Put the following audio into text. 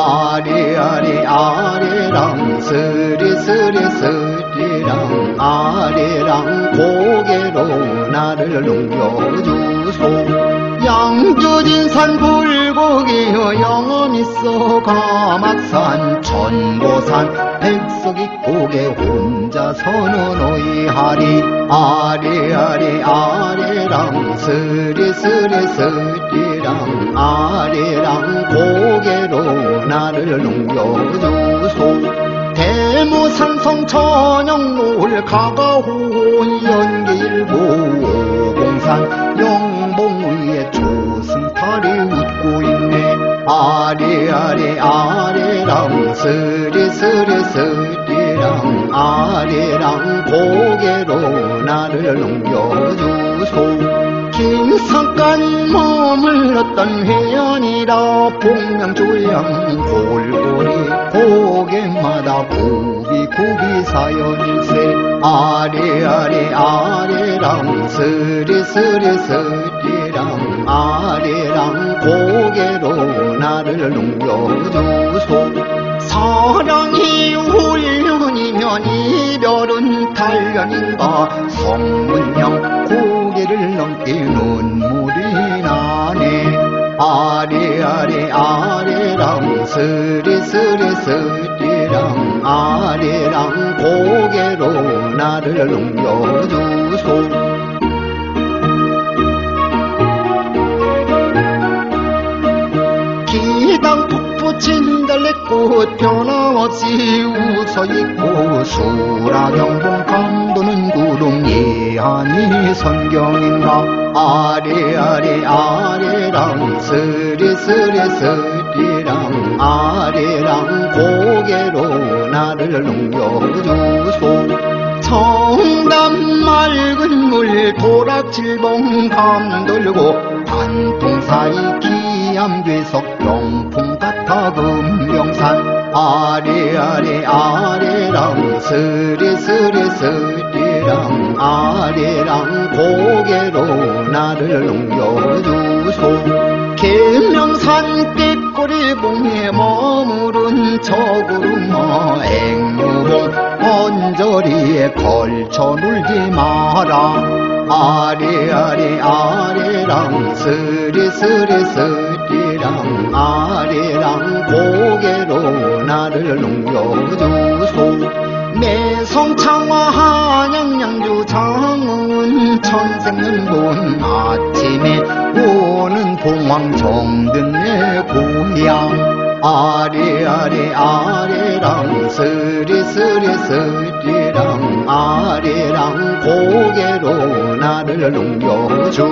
아래 아래랑 스리 스리 스리랑 아래랑 고개로 나를 넘겨주소. 양주진산 불 고기여 영원 있어 가막산 천고산 백석이 고개 혼자 서는 오이하리 아래 아래 아래랑 스리 스리 스리랑 아래랑 고개로 나를 넘겨주소. 대무산성 천영물 가가호원 연길보 아래랑 스리 스리 스리랑 아래랑 고개로 나를 넘겨주소. 김석간 머물렀던 회원이라 복명조양 골고리 고개마다 굽이 사연일세. 아래 아래 아래랑 스리 스리 스리랑 아래랑 고개로 나를 넘겨주소 사랑이 훈련이면 이별은 단련인가? 성문형 고개를 넘게 눈물이 나네. 아래 아래 아래랑 스리 스리 스리랑 아래랑 고개로 나를 넘겨주 기당 북부 진달래꽃 변함없이 웃어있고 수라경봉 감도는 구름 예한이 선경인가? 아래 아래 아래랑 스리 스리 스리랑 아래랑 고개로 나를 넘겨주소. 청담 맑은 물 도락질봉 감돌고 단풍 사이 기암괴석 영풍 같아 금명산 아래 아래 아래랑 스리 스리 스리랑 아래랑 고개로 나를 넘겨주소. 계명산 빛꼬리 봉에 머무른 저구름어 앵무봉 언저리에 걸쳐 놀지 마라. 아래 아래 아래랑 스리 스리 스리랑 아래랑 고개로 나를 넘겨주소. 매성 창화 한양 양주 장흥은 천생연분 아침에 오는 봉황 정든 내 고향. 아래 아래 아래랑 스리 스리 스리랑 아래랑 고개로 나를 넘겨주소